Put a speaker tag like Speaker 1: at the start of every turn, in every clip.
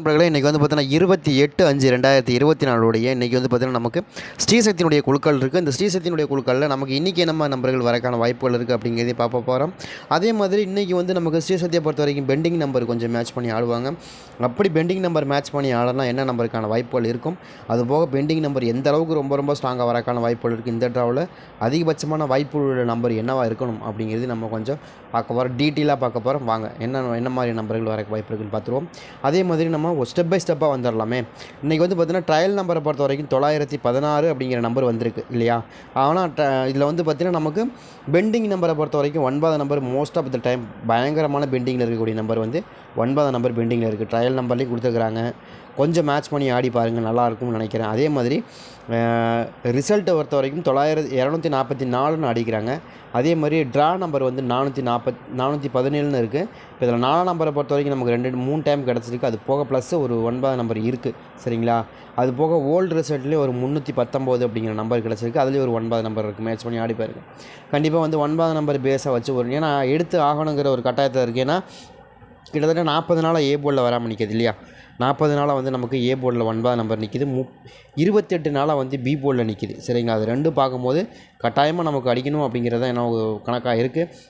Speaker 1: நண்பர்களே இன்றைக்கி வந்து பார்த்தீங்கன்னா இருபத்தி எட்டு அஞ்சு ரெண்டாயிரத்தி இருபத்தி நாலுடைய இன்றைக்கி வந்து பார்த்தீங்கன்னா நமக்கு ஸ்ரீசக்தியினுடைய குழுக்கள் இருக்குது இந்த ஸ்ரீசக்தியினுடைய குழுக்களில் நமக்கு இன்றைக்கி நம்ம நம்பர்கள் வரக்கான வாய்ப்புகள் இருக்குது அப்படிங்கிறதையும் பார்க்க போகிறோம் அதே மாதிரி இன்றைக்கி வந்து நமக்கு ஸ்ரீசக்தியை பொறுத்த வரைக்கும் பெண்டிங் நம்பர் கொஞ்சம் மேட்ச் பண்ணி ஆடுவாங்க. அப்படி பெண்டிங் நம்பர் மேட்ச் பண்ணி ஆடனா என்ன நம்பருக்கான வாய்ப்புகள் இருக்கும்? அது போக பெண்டிங் நம்பர் எந்த அளவுக்கு ரொம்ப ரொம்ப ஸ்ட்ராங்காக வரக்கான வாய்ப்புகள் இருக்குது இந்த ட்ராவில் அதிகபட்சமான வாய்ப்பு உள்ள நம்பர் என்னவாக இருக்கணும் அப்படிங்கிறது நம்ம கொஞ்சம் பார்க்க போகிறோம் டீட்டெயிலாக பார்க்க போகிறோம் வாங்க என்ன என்ன மாதிரி நம்பர்கள் வர வாய்ப்பு இருக்குன்னு பார்த்துருவோம். அதே மாதிரி நம்ம ஸ்டெப் பை ஸ்டெப்பாக வந்துடலாமே இன்றைக்கி வந்து பார்த்திங்கன்னா ட்ரையல் நம்பரை பொறுத்த வரைக்கும் தொள்ளாயிரத்தி பதினாறு அப்படிங்கிற நம்பர் வந்திருக்கு இல்லையா? ஆனால் இதில் வந்து பார்த்திங்கன்னா நமக்கு பெண்டிங் நம்பரை பொறுத்த வரைக்கும் ஒன்பதாம் number most of the time பயங்கரமான பெண்டிங்கில் இருக்கக்கூடிய நம்பர் வந்து ஒன்பதாம் நம்பர் பெண்டிங்கில் இருக்குது ட்ரையல் நம்பர்லேயும் கொடுத்துருக்குறாங்க. கொஞ்சம் மேட்ச் பண்ணி ஆடி பாருங்கள் நல்லா இருக்கும்னு நினைக்கிறேன். அதே மாதிரி ரிசல்ட்டை பொறுத்த வரைக்கும் தொள்ளாயிரத்தி இரநூத்தி நாற்பத்தி நாலுன்னு அடிக்கிறாங்க. அதே மாதிரி ட்ரா நம்பர் வந்து நானூற்றி நாற்பத் நானூற்றி பதினேழுன்னு இருக்குது இப்போ இதில் நாலாம் நம்பரை பொறுத்த வரைக்கும் நமக்கு ரெண்டு மூணு டைம் கிடச்சிருக்கு. அது போக ப்ளஸ் ஒரு ஒன்பதாம் நம்பர் இருக்குது சரிங்களா? அது போக ஓல்டு ரிசல்ட்லேயே ஒரு முந்நூற்றி பத்தொம்போது அப்படிங்கிற நம்பர் கிடச்சிருக்கு. அதுலேயும் ஒரு ஒன்பது நம்பர் இருக்குது மேட்ச் பண்ணி ஆடி பாருங்க. கண்டிப்பாக வந்து ஒன்பது நம்பர் பேஸாக வச்சு ஒரு ஏன்னா எடுத்து ஆகணுங்கிற ஒரு கட்டாயத்தில் இருக்குது ஏன்னா கிட்டத்தட்ட நாற்பது நாளாக ஏ போர்டில் வராமல் நிற்கிது இல்லையா? நாற்பது நாளாக வந்து நமக்கு ஏ போர்டில் ஒன்பதாம் நம்பர் நிற்கிது மு இருபத்தெட்டு நாளாக வந்து பி போர்டில் நிற்கிது சரிங்களா? அது ரெண்டும் பார்க்கும்போது கட்டாயமாக நமக்கு அடிக்கணும் அப்படிங்கிறது தான் என்ன கணக்காக இருக்குது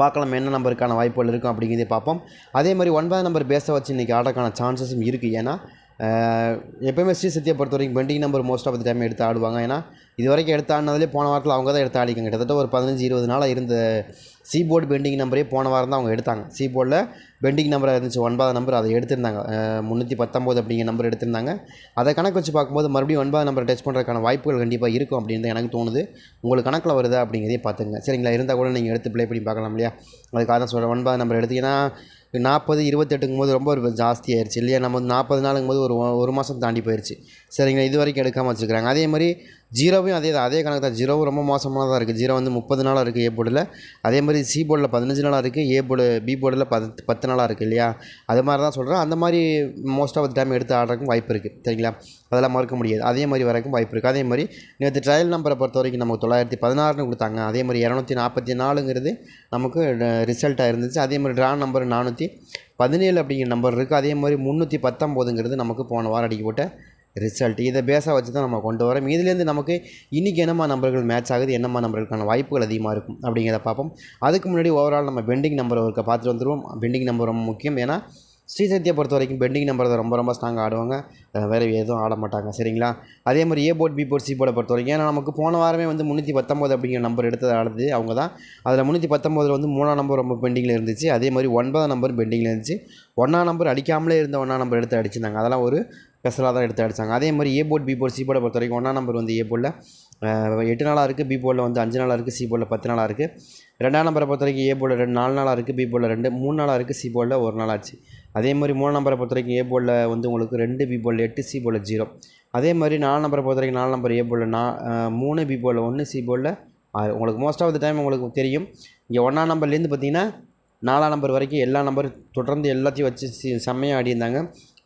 Speaker 1: பார்க்கலாம் என்ன நம்பருக்கான வாய்ப்புகள் இருக்கும் அப்படிங்கிறதே பார்ப்போம். அதே மாதிரி ஒன்பதாம் நம்பர் பேச வச்சு இன்றைக்கி ஆடக்கான சான்சஸும் இருக்குது ஏன்னா எப்போயுமே ஸ்ரீ சத்தியை பொறுத்த வரைக்கும் pending number most of the time எடுத்து ஆடுவாங்க. ஏன்னா இது வரைக்கும் எடுத்து ஆடினதுலேயே போன வாரத்தில் அவங்க தான் எடுத்து ஆடிக்காங்க. கிட்டத்தட்ட ஒரு பதினஞ்சு இருபது நாளாக இருந்த சி போர்டு பெண்டிங் நம்பரே போன வாரம் தான் அவங்க எடுத்தாங்க. சி போர்டில் பெண்டிங் நம்பராக இருந்துச்சு. ஒன்பதாம் நம்பர் அதை எடுத்திருந்தாங்க. முந்நூற்றி பத்தொம்போது அப்படிங்கிற நம்பர் எடுத்திருந்தாங்க. அதை கணக்கு வச்சு பார்க்கும்போது மறுபடியும் ஒன்பதாம் நம்பர் டச் பண்ணுறதுக்கான வாய்ப்புகள் கண்டிப்பாக இருக்கும் அப்படின்னு எனக்கு தோணுது. உங்களுக்கு கணக்கில் வருதா அப்படிங்கிறதே பார்த்துங்க சரிங்களா? இருந்தால் கூட நீங்கள் எடுத்து ப்ளே பண்ணி பார்க்கலாம் இல்லையா? அதுக்காக தான் சொல்கிறேன் ஒன்பதாம் நம்பர் எடுத்தீங்கன்னா நாற்பது இருபத்தெட்டுங்கும் போது ரொம்ப ஒரு ஜாஸ்தி ஆயிடுச்சு இல்லையா? நம்ம வந்து நாற்பது நாளுங்கும் போது ஒரு ஒரு மாதம் தாண்டி போயிடுச்சு சரிங்களா? இது வரைக்கும் எடுக்காமல் வச்சுருக்காங்க அதே மாதிரி ஜீரோவையும் அதே தான் அதே கணக்கு தான். ஜீரோவும் ரொம்ப மோசமானதாக இருக்குது ஜீரோ வந்து முப்பது நாளாக இருக்குது ஏ போர்டில் அதே மாதிரி சி போர்டில் பதினஞ்சு நாளாக இருக்குது ஏ போர்டு பி போர்டில் பத்து பத்து நாளாக இருக்குது இல்லையா? அது மாதிரி தான் சொல்கிறேன் அந்த மாதிரி மோஸ்ட் ஆஃப் த டைம் எடுத்து ஆடுறதுக்கும் வாய்ப்பு இருக்குது சரிங்களா? அதெல்லாம் மறுக்க முடியாது. அதே மாதிரி வரைக்கும் வாய்ப்பு இருக்குது அதே மாதிரி நேற்று ட்ரையல் நம்பரை பொறுத்த வரைக்கும் நமக்கு தொள்ளாயிரத்தி பதினாறுன்னு கொடுத்தாங்க. அதே மாதிரி இரநூத்தி நாற்பத்தி நாலுங்கிறது நமக்கு ரிசல்ட்டாக இருந்துச்சு. அதே மாதிரி ட்ரா நம்பர் நானூற்றி பதினேழு அப்படிங்கிற நம்பர் இருக்குது அதே மாதிரி முந்நூற்றி பத்தொம்போதுங்கிறது நமக்கு போன வாரம் அடிக்கப்பட்ட ரிசல்ட் இதை பேஸாக வச்சு தான் நம்ம கொண்டு வரோம். இதுலேருந்து நமக்கு இன்றைக்கி என்னம்மா நம்பர்கள் மேட்ச் ஆகுது? என்னம்மா நம்பர்களுக்கான வாய்ப்புகள் அதிகமாக இருக்கும்? அப்படிங்கிறத பார்ப்போம். அதுக்கு முன்னாடி ஓவரால் நம்ம பெண்டிங் நம்பர் ஒருக்க பார்த்துட்டு வந்துடுவோம் பெண்டிங் நம்பர் ரொம்ப முக்கியம். ஏன்னா ஸ்ரீசக்தியை பொறுத்த வரைக்கும் பெண்டிங் நம்பர் தான் ரொம்ப ரொம்ப ஸ்ட்ராங்காக ஆடுவாங்க. வேறு எதுவும் ஆட மாட்டாங்க. சரிங்களா? அதே மாதிரி A board B board C போர்டை பொறுத்த வரைக்கும் ஏன்னா நமக்கு போன வாரமே வந்து முந்நூற்றி பத்தொம்போது அப்படிங்கிற நம்பர் எடுத்தது ஆடுது அவங்க தான் அதில் முந்நூற்றி பத்தொம்போதில் வந்து மூணாம் நம்பர் ரொம்ப பெண்டிங்கில் இருந்துச்சு. அதே மாதிரி ஒன்பதாம் நம்பர் பெண்டிங்கில் இருந்துச்சு. ஒன்றாம் நம்பர் அடிக்காமலே இருந்த ஒன்றாம் நம்பர் எடுத்து அடிச்சிருந்தாங்க. அதெல்லாம் ஒரு ஸ்பெஷலாக தான் எடுத்து அடித்தாங்க அதே மாதிரி A board B board C போர்டை பொறுத்த வரைக்கும் ஒன்றாம் நம்பர் வந்து ஏ போர்டில் எட்டு நாளாக இருக்குது பி போர்டில் வந்து அஞ்சு நாளாக இருக்குது சி போர்டில் பத்து நாளாக இருக்குது ரெண்டாம் நம்பரை பொறுத்த வரைக்கும் ஏ போர்டில் ரெண்டு நாலு நாளாக இருக்குது பி போர்டில் ரெண்டு மூணு நாளாக இருக்குது சி போர்டில் ஒரு நாள் ஆச்சு. அதே மாதிரி மூணு நம்பரை பொறுத்த வரைக்கும் ஏ போர்டில் வந்து உங்களுக்கு ரெண்டு பி போர்டில் எட்டு சி போர்டில் ஜீரோ அதே மாதிரி நாலு நம்பரை பொறுத்த வரைக்கும் நாலு நம்பர் ஏ போர்டில் நா மூணு பி போர்டில் ஒன்று சி போர்டில் ஆறு. உங்களுக்கு மோஸ்ட் ஆஃப் த டைம் உங்களுக்கு தெரியும். இங்கே ஒன்றாம் நம்பர்லேருந்து பார்த்தீங்கன்னா நாலாம் நம்பர் வரைக்கும் எல்லா நம்பர் தொடர்ந்து எல்லாத்தையும் வச்சு சி செம்மையாக ஆடியிருந்தாங்க.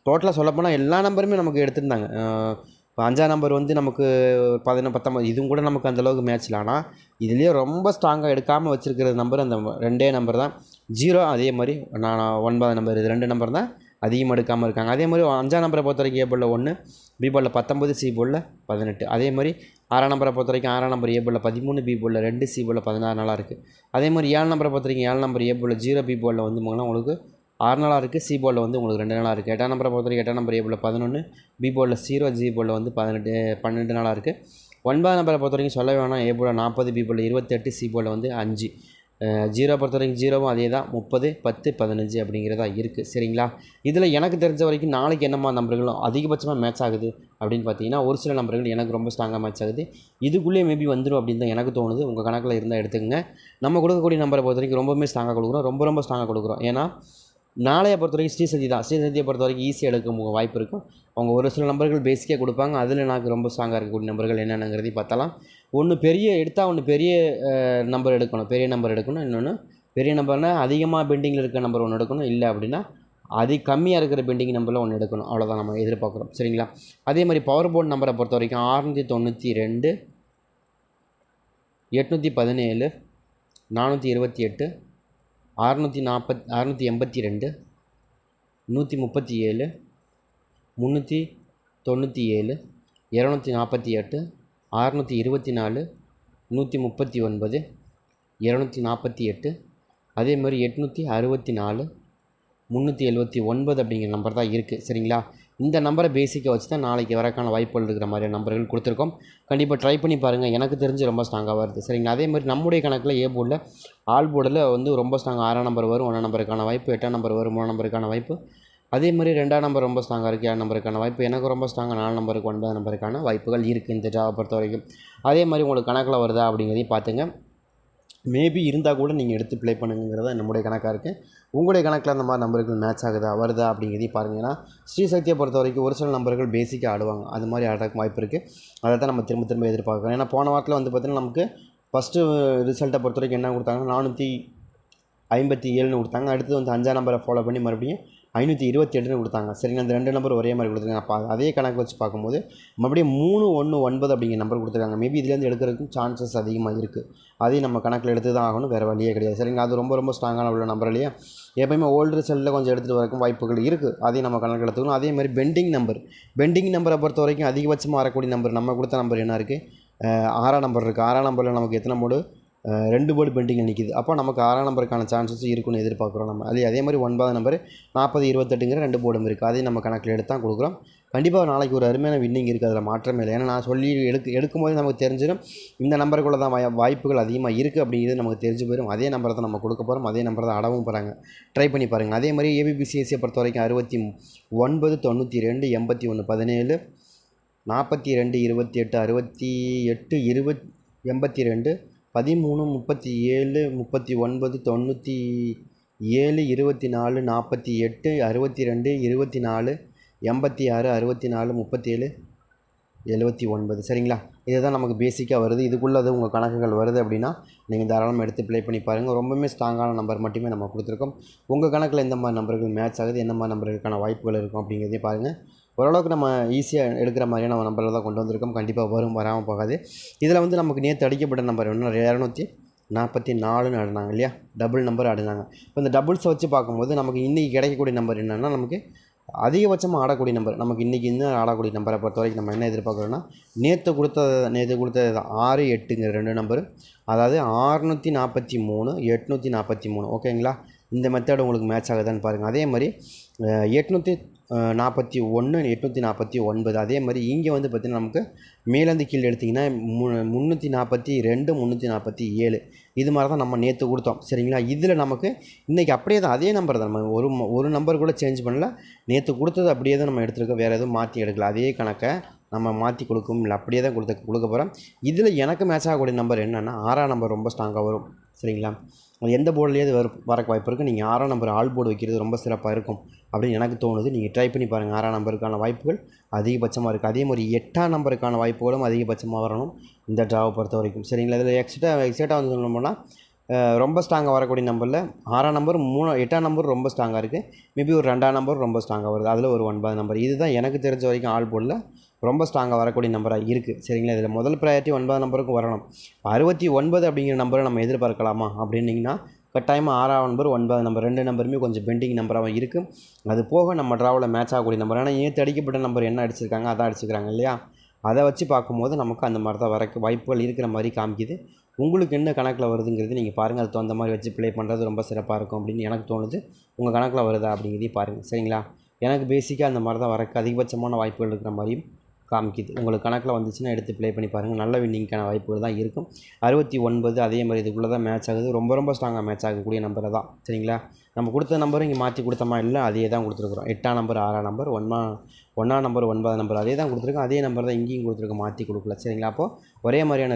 Speaker 1: டோட்டலாக சொல்லப்போனால் எல்லா நம்பருமே நமக்கு எடுத்திருந்தாங்க. இப்போ அஞ்சாம் நம்பர் வந்து நமக்கு பதினொன்று பத்தொம்பது இதுவும் கூட நமக்கு அந்தளவுக்கு மேட்ச்சில் ஆனால் இதுலேயே ரொம்ப ஸ்ட்ராங்காக எடுக்காமல் வச்சுருக்கிற நம்பர் அந்த ரெண்டே நம்பர் தான். ஜீரோ அதே மாதிரி நான் ஒன்பது நம்பர் இது ரெண்டு நம்பர் தான் அதிகமாக எடுக்காமல் இருக்காங்க. அதே மாதிரி அஞ்சாம் நம்பரை பொறுத்த வரைக்கும் ஏ போலில் ஒன்று பி போலில் பத்தொம்பது சி போலில் பதினெட்டு. அதே மாதிரி ஆறாம் நம்பரை பொறுத்த வரைக்கும் ஆறாம் நம்பர் ஏ போலில் பதிமூணு பி போலில் ரெண்டு சி போலில் பதினாறு நல்லா இருக்குது அதே மாதிரி ஏழு நம்பரை பொறுத்த வரைக்கும் ஏழு நம்பர் ஏ போலில் ஜீரோ பி போலில் வந்து உங்களுக்கு ஆறு நாளாக இருக்குது சி போர்டில் வந்து உங்களுக்கு ரெண்டு நாளாக இருக்குது எட்டாம் நம்பரை பொறுத்த வரைக்கும் எட்டாம் நம்பர் ஏ போர்டில் பதினொன்று பி போர்டில் ஜீரோ ஜி போர்டில் வந்து பதினெட்டு பன்னெண்டு நாளாக இருக்குது ஒன்பதாம் நம்பரை பொறுத்த வரைக்கும் சொல்ல வேணாம். ஏ போர்டில் நாற்பது பி போர்டில் இருபத்தெட்டு சி போர்டில் வந்து அஞ்சு. ஜீரோ பொறுத்த வரைக்கும் ஜீரோவும் அதே தான் முப்பது பத்து பதினஞ்சு அப்படிங்கிறதா இருக்குது சரிங்களா? இதில் எனக்கு தெரிஞ்ச வரைக்கும் நாளைக்கு என்னம்மா நம்பர்களும் அதிகபட்சமாக மேட்ச் ஆகுது அப்படின்னு பார்த்தீங்கன்னா ஒரு சில நம்பர்கள் எனக்கு ரொம்ப ஸ்ட்ராங்காக மேட்ச் ஆகுது. இதுக்குள்ளேயே மேபி வந்துடும் அப்படின்னு தான் எனக்கு தோணுது. உங்கள் கணக்கில் இருந்தால் எடுத்துக்கங்க. நம்ம கொடுக்கக்கூடிய நம்பரை பொறுத்த வரைக்கும் ரொம்பவுமே ஸ்ட்ராங்காக கொடுக்குறோம். ரொம்ப ரொம்ப ஸ்ட்ராங்காக கொடுக்குறோம். ஏன்னா நாளைய பொறுத்த வரைக்கும் ஸ்ரீசக்தி தான். ஸ்ரீசக்தியை பொறுத்த வரைக்கும் ஈஸியாக எடுக்க வாய்ப்பு இருக்கும். அவங்க ஒரு சில நம்பர்கள் பேசிக்காக கொடுப்பாங்க. அதில் எனக்கு ரொம்ப ஸ்ட்ராங்காக இருக்கக்கூடிய நம்பர்கள் என்னென்னங்கிறதையும் பார்த்தலாம் ஒன்று பெரிய எடுத்தால் ஒன்று பெரிய நம்பர் எடுக்கணும். பெரிய நம்பர் எடுக்கணும். இன்னொன்று பெரிய நம்பர்னால் அதிகமாக பெண்டிங்கில் இருக்கிற நம்பர் ஒன்று எடுக்கணும். இல்லை அப்படின்னா அதி கம்மியாக இருக்கிற பெண்டிங் நம்பரில் ஒன்று எடுக்கணும். அவ்வளோதான் நம்ம எதிர்பார்க்குறோம். சரிங்களா? அதே மாதிரி பவர் போர்டு நம்பரை பொறுத்த வரைக்கும் ஆறுநூற்றி தொண்ணூற்றி ரெண்டு எட்நூற்றி பதினேழு நானூற்றி இருபத்தி எட்டு அறநூற்றி நாற்பத் அறநூற்றி எண்பத்தி ரெண்டு நூற்றி முப்பத்தி ஏழு முந்நூற்றி தொண்ணூற்றி ஏழு இரநூத்தி நாற்பத்தி எட்டு அறநூற்றி இருபத்தி நாலு நூற்றி முப்பத்தி ஒன்பது இரநூத்தி நாற்பத்தி எட்டு அதே மாதிரி எட்நூற்றி அறுபத்தி நாலு முந்நூற்றி எழுபத்தி ஒன்பது அப்படிங்கிற நம்பர் தான் இருக்குது சரிங்களா? இந்த நம்பரை பேசிக்காக வச்சு தான் நாளைக்கு வரக்கான வாய்ப்புகள் இருக்கிற மாதிரியான நம்பர்கள் கொடுத்துருக்கோம். கண்டிப்பாக ட்ரை பண்ணி பாருங்கள் எனக்கு தெரிஞ்சு ரொம்ப ஸ்ட்ராங்காக வருது. சரிங்களா? அதே மாதிரி நம்முடைய கணக்கில் ஏ போர்டில் ஆல் போர்டில் வந்து ரொம்ப ஸ்ட்ராங் ஆறாம் நம்பர் வரும் ஒன்றாம் நம்பருக்கான வாய்ப்பு எட்டாம் நம்பர் வரும் மூணாம் நம்பருக்கான வாய்ப்பு. அதே மாதிரி ரெண்டாம் நம்பர் ரொம்ப ஸ்ட்ராங்காக இருக்குது ஏழு நம்பருக்கான வாய்ப்பு. எனக்கு ரொம்ப ஸ்ட்ராங்காக நாலு நம்பருக்கு ஒன்பது நம்பருக்கான வாய்ப்புகள் இருக்குது இந்த ஜாவை பொறுத்த வரைக்கும் அதே மாதிரி உங்களுக்கு கணக்கில் வருதா அப்படிங்கிறதையும் பார்த்துங்க. மேபி இருந்தால் கூட நீங்கள் எடுத்து ப்ளே பண்ணுங்கிறத நம்முடைய கணக்காக இருக்குது உங்களுடைய கணக்கில் அந்த மாதிரி நம்பர்கள் மேட்ச் ஆகுதா வருதா அப்படிங்கிறதையும் பாருங்கள் ஏன்னா ஸ்ரீசக்தியை பொறுத்த வரைக்கும் ஒரு சில நம்பர்கள் பேசிக்காக ஆடுவாங்க. அது மாதிரி ஆடுறதுக்கு வாய்ப்பு இருக்குது அதை தான் நம்ம திரும்ப திரும்ப எதிர்பார்க்குறோம். ஏன்னா போன வாரத்தில் வந்து பார்த்திங்கன்னா நமக்கு ஃபஸ்ட்டு ரிசல்ட்டை பொறுத்த வரைக்கும் என்ன கொடுத்தாங்கன்னா நானூற்றி ஐம்பத்தி ஏழுன்னு கொடுத்தாங்க. அடுத்து வந்து அஞ்சாம் நம்பரை ஃபாலோ பண்ணி மறுபடியும் ஐநூற்றி இருபத்தி எட்டுன்னு கொடுத்தாங்க. சரிங்க அந்த ரெண்டு நம்பர் ஒரே மாதிரி கொடுத்துருக்காங்க. அப்போ அதே கணக்கு வச்சு பார்க்கும்போது மறுபடியும் மூணு ஒன்று ஒன்பது அப்படிங்கிற நம்பர் கொடுத்துருக்காங்க. மேபி இதுலேருந்து எடுக்கிறதுக்கும் சான்சஸ் அதிகமாக இருக்குது அதையும் நம்ம கணக்கில் எடுத்து தான் ஆகணும். வேறு வழியே கிடையாது. சரிங்களா? அது ரொம்ப ரொம்ப ஸ்ட்ராங்கான உள்ள நம்பர் இல்லையா? எப்போயுமே ஓல்டு செல்லில் கொஞ்சம் எடுத்துகிட்டு வரக்கும் வாய்ப்புகள் இருக்குது அதையும் நம்ம கணக்கில் எடுத்துக்கணும். அதே மாதிரி பெண்டிங் நம்பர் பெண்டிங் நம்பரை பொறுத்த வரைக்கும் அதிகபட்சமாக வரக்கூடிய நம்பர் நம்ம கொடுத்த நம்பர் என்ன இருக்குது ஆறாம் நம்பர் இருக்குது ஆறாம் நம்பரில் நமக்கு எத்தனை மோடு ரெண்டு போர்டு பெண்டிங்கில் நிற்கிது அப்போ நமக்கு ஆறாம் நம்பருக்கான சான்சஸ் இருக்குன்னு எதிர்பார்க்குறோம் நம்ம. அதே அதே மாதிரி ஒன்பதாம் நம்பர் நாற்பது இருபத்தெட்டுங்கிற ரெண்டு போர்டும் இருக்குது அதையும் நம்ம கணக்கில் எடுத்து தான் கொடுக்குறோம். கண்டிப்பாக நாளைக்கு ஒரு அருமையான வின்னிங் இருக்குது அதில் மாற்றமே இல்லை. ஏன்னா நான் சொல்லி எடுக்க எடுக்கும்போது நமக்கு தெரிஞ்சிடும். இந்த நம்பருக்குள்ள தான் வாய்- வாய்ப்புகள் அதிகமாக இருக்குது அப்படிங்கிறது நமக்கு தெரிஞ்சு போயிடும். அதே நம்பரை தான் நம்ம கொடுக்க போகிறோம் அதே நம்பரை தான் அடவும் போகிறாங்க ட்ரை பண்ணி பாருங்கள் அதே மாதிரி ஏபிபிசிஎஸ்சியை பொறுத்த வரைக்கும் அறுபத்தி ஒன்பது தொண்ணூற்றி ரெண்டு எண்பத்தி ஒன்று பதினேழு நாற்பத்தி ரெண்டு இருபத்தி எட்டு அறுபத்தி எட்டு இருபத் எண்பத்தி ரெண்டு பதிமூணு முப்பத்தி ஏழு முப்பத்தி ஒன்பது தொண்ணூற்றி ஏழு இருபத்தி நாலு நாற்பத்தி எட்டு அறுபத்தி ரெண்டு இருபத்தி நாலு எண்பத்தி ஆறு அறுபத்தி நாலு முப்பத்தி ஏழு எழுபத்தி ஒன்பது. சரிங்களா? இதுதான் நமக்கு பேசிக்காக வருது. இதுக்குள்ளது உங்கள் கணக்குகள் வருது அப்படின்னா நீங்கள் தாராளமாக எடுத்து ப்ளே பண்ணி பாருங்கள் ரொம்பவுமே ஸ்ட்ராங்கான நம்பர் மட்டுமே நம்ம கொடுத்துருக்கோம். உங்கள் கணக்கில் எந்த மாதிரி நம்பர்கள் மேட்ச் ஆகுது எந்த மாதிரி நம்பர்களுக்கான வாய்ப்புகள் இருக்கும் அப்படிங்கிறதையும் பாருங்கள் ஓரளவுக்கு நம்ம ஈஸியாக எடுக்கிற மாதிரியான நம்ம நம்பரில் தான் கொண்டு வந்திருக்கோம். கண்டிப்பாக வரும் வராமல் போகாது. இதில் வந்து நமக்கு நேற்று அடிக்கப்பட்ட நம்பர் என்ன? இரநூத்தி நாற்பத்தி நாலுன்னு ஆடினாங்க இல்லையா? டபுள் நம்பர் ஆடினாங்க. இப்போ இந்த டபுள்ஸை வச்சு பார்க்கும்போது நமக்கு இன்றைக்கி கிடைக்கக்கூடிய நம்பர் என்னென்னா நமக்கு அதிகபட்சமாக ஆடக்கூடிய நம்பர் நமக்கு இன்றைக்கி இன்னும் ஆடக்கூடிய நம்பரை பொறுத்த வரைக்கும் நம்ம என்ன எதிர்பார்க்குறோன்னா நேற்று கொடுத்த நேற்று கொடுத்த ஆறு எட்டுங்கிற ரெண்டு நம்பர் அதாவது ஆறுநூற்றி நாற்பத்தி மூணு எட்நூற்றி நாற்பத்தி மூணு. ஓகேங்களா? இந்த மெத்தட் உங்களுக்கு மேட்ச் ஆகுதான்னு பாருங்கள் அதே மாதிரி எட்நூற்றி நாற்பத்தி ஒன்று எட்நூற்றி நாற்பத்தி ஒன்பது. அதே மாதிரி இங்கே வந்து பார்த்திங்கன்னா நமக்கு மேலேருந்து கீழே எடுத்திங்கன்னா மு முந்நூற்றி நாற்பத்தி ரெண்டு முந்நூற்றி நாற்பத்தி ஏழு. இது மாதிரி தான் நம்ம நேற்று கொடுத்தோம். சரிங்களா? இதில் நமக்கு இன்றைக்கி அப்படியே தான் அதே நம்பர் தான். நம்ம ஒரு ஒரு நம்பர் கூட சேஞ்ச் பண்ணல. நேற்று கொடுத்தது அப்படியே தான் நம்ம எடுத்துருக்கோம். வேறு எதுவும் மாற்றி எடுக்கல. அதே கணக்கை நம்ம மாற்றி கொடுக்கும் இல்லை அப்படியே தான் கொடுத்து கொடுக்க போகிறோம். இதில் எனக்கு மேட்ச் ஆகக்கூடிய நம்பர் என்னென்னா ஆறாம் நம்பர் ரொம்ப ஸ்ட்ராங்காக வரும். சரிங்களா? அது எந்த போர்ட்லேயே வர வரக்கு வாய்ப்பு இருக்குது நீங்கள் ஆறாம் நம்பர் ஆல் போர்டு வைக்கிறது ரொம்ப சிறப்பாக இருக்கும் அப்படின்னு எனக்கு தோணுது. நீங்கள் ட்ரை பண்ணி பாருங்கள் ஆறாம் நம்பருக்கான வாய்ப்புகள் அதிகபட்சமாக இருக்குது அதே மாதிரி எட்டாம் நம்பருக்கான வாய்ப்புகளும் அதிகபட்சமாக வரணும் இந்த ட்ராவை பொறுத்த வரைக்கும். சரிங்களா? இதில் எக்ஸ்ட்ரா எக்ஸ்ட்ரா வந்து சொல்லணும்னா ரொம்ப ஸ்ட்ராங்காக வரக்கூடிய நம்பரில் ஆறாம் நம்பர் மூணு எட்டாம் நம்பர் ரொம்ப ஸ்ட்ராங்காக இருக்குது மேபி ஒரு ரெண்டாம் நம்பர் ரொம்ப ஸ்ட்ராங்காக வருது. அதில் ஒரு ஒன்பது நம்பர் இதுதான் எனக்கு தெரிஞ்ச வரைக்கும் ஆல் போர்டில் ரொம்ப ஸ்ட்ராங்காக வரக்கூடிய நம்பராக இருக்குது சரிங்களா? இதில் முதல் ப்ரையாரிட்டி ஒன்பது நம்பருக்கும் வரணும். அறுபத்தி ஒன்பது அப்படிங்கிற நம்பரை நம்ம எதிர்பார்க்கலாமா? அப்படின்னீங்கன்னா கட்டாயமாக ஆறாம் நம்பர் ஒன்பது நம்பர் ரெண்டு நம்பருமே கொஞ்சம் பெண்டிங் நம்பராகவும் இருக்குது அது போக நம்ம ட்ராவில் மேட்ச் ஆகக்கூடிய நம்பர் ஆனால் ஏற்று அடிக்கப்பட்ட நம்பர் என்ன அடிச்சிருக்காங்க அதான் அடிச்சுக்கிறாங்க இல்லையா? அதை வச்சு பார்க்கும்போது நமக்கு அந்த மாதிரி தான் வரக்கு வாய்ப்புகள் இருக்கிற மாதிரி காமிக்குது. உங்களுக்கு என்ன கணக்கில் வருதுங்கிறது நீங்கள் பாருங்கள் அது தகுந்த மாதிரி வச்சு ப்ளே பண்ணுறது ரொம்ப சிறப்பாக இருக்கும் அப்படின்னு எனக்கு தோணுது. உங்கள் கணக்கில் வருதா அப்படிங்கிறதையும் பாருங்கள் சரிங்களா? எனக்கு பேசிக்காக அந்த மாதிரி தான் வரக்கு அதிகபட்சமான வாய்ப்புகள் இருக்கிற மாதிரியும் காமிக்குது. உங்களுக்கு கணக்கில் வந்துச்சுன்னா எடுத்து ப்ளே பண்ணி பாருங்கள் நல்ல வின்னிங்க்கான வாய்ப்புகள் தான் இருக்கும். அறுபத்தி ஒன்பது அதே மாதிரி இதுக்குள்ளே தான் மேட்ச் ஆகுது. ரொம்ப ரொம்ப ஸ்ட்ராங்காக மேட்ச் ஆகக்கூடிய நம்பரை தான். சரிங்களா? நம்ம கொடுத்த நம்பரும் இங்கே மாற்றி கொடுத்தோமா? இல்லை அதே தான் கொடுத்துருக்குறோம். எட்டாம் நம்பர் ஆறாம் நம்பர் ஒன்றா ஒன்றாம் நம்பர் ஒன்பதாம் நம்பர் அதே தான் கொடுத்துருக்கோம். அதே நம்பர் தான் இங்கேயும் கொடுத்துருக்கோம். மாற்றி கொடுக்கல. சரிங்களா? அப்போது ஒரே மாதிரியான